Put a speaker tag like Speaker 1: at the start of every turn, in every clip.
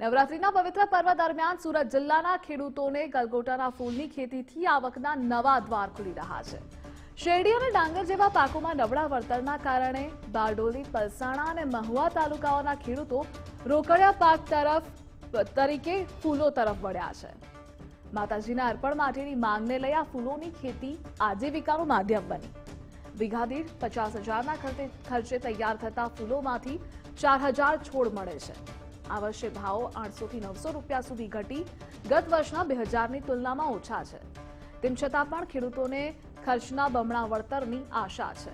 Speaker 1: નવરાત્રીના પવિત્ર પર્વ દરમિયાન સુરત જિલ્લાના ખેડૂતોને ગલગોટાના ફૂલની ખેતીથી આવકના નવા દ્વાર ખુલી રહ્યા છે. શેરડી અને ડાંગર જેવા પાકોમાં નબળા વળતરના કારણે બારડોલી, પલસાણા અને મહુવા તાલુકાઓના ખેડૂતો રોકડિયા પાક તરફ, તરીકે ફૂલો તરફ વળ્યા છે. માતાજીના અર્પણ માટેની માંગને લઈ આ ફૂલોની ખેતી આજીવિકાનું માધ્યમ બની. વીઘા દીઠ પચાસ હજારના ખર્ચે તૈયાર થતા ફૂલોમાંથી ચાર હજાર છોડ મળે છે. આ વર્ષે ભાવો આઠસોથી નવસો રૂપિયા સુધી ઘટી. ગત વર્ષના બે હજારની તુલનામાં ઓછા છે. તેમ છતાં પણ ખેડૂતોને ખર્ચના બમણા વળતરની આશા છે.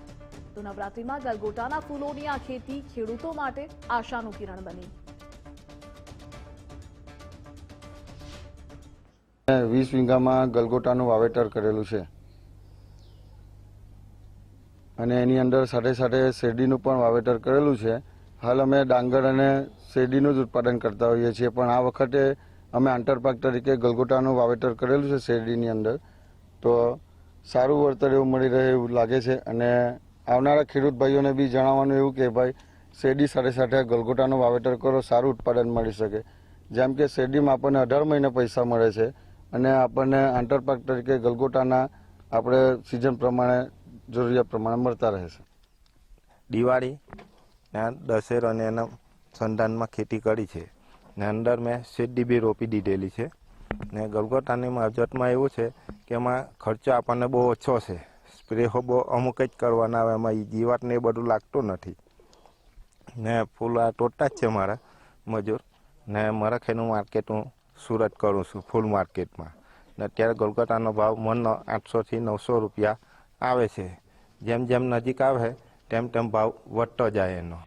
Speaker 1: તો નવરાત્રીમાં ગલગોટાના ફૂલોની આ ખેતી ખેડૂતો માટે આશાનું કિરણ બની.
Speaker 2: વીસ વીઘામાં ગલગોટાનું વાવેતર કરેલું છે. અને એની અંદર સાથે સાથે શેરડીનું પણ વાવેતર કરેલું છે. હાલ અમે ડાંગર અને શેરડીનું જ ઉત્પાદન કરતા હોઈએ છીએ. પણ આ વખતે અમે આંતરપાક તરીકે ગલગોટાનું વાવેતર કરેલું છે શેરડીની અંદર. તો સારું વળતર એવું મળી રહે એવું લાગે છે. અને આવનારા ખેડૂત ભાઈઓને બી જણાવવાનું એવું કે ભાઈ, શેરડી સાથે સાથે ગલગોટાનું વાવેતર કરો, સારું ઉત્પાદન મળી શકે. જેમ કે શેરડીમાં આપણને અઢાર મહિને પૈસા મળે છે અને આપણને આંતરપાક તરીકે ગલગોટાના આપણે સિઝન પ્રમાણે, જરૂરિયાત પ્રમાણે મળતા રહે છે.
Speaker 3: દિવાળી. ને દશેર અને એના સંધાનમાં ખેતી કરી છે. ને અંદર મેં શેરડી બી રોપી દીધેલી છે. ને ગલગોટાની માવજતમાં એવું છે કે એમાં ખર્ચો આપણને બહુ ઓછો છે. સ્પ્રે બહુ અમુક જ કરવાના આવે, એમાં જીવાતને એ બધું લાગતું નથી. ને ફૂલ આ તોડતા જ છે મારા મજૂર. ને મારા ખેનું માર્કેટ હું સુરત કરું છું, ફૂલ માર્કેટમાં. ને અત્યારે ગલગોટાનો ભાવ મનનો આઠસોથી નવસો રૂપિયા આવે છે. જેમ જેમ નજીક આવે તેમ તેમ ભાવ વધતો જાય એનો.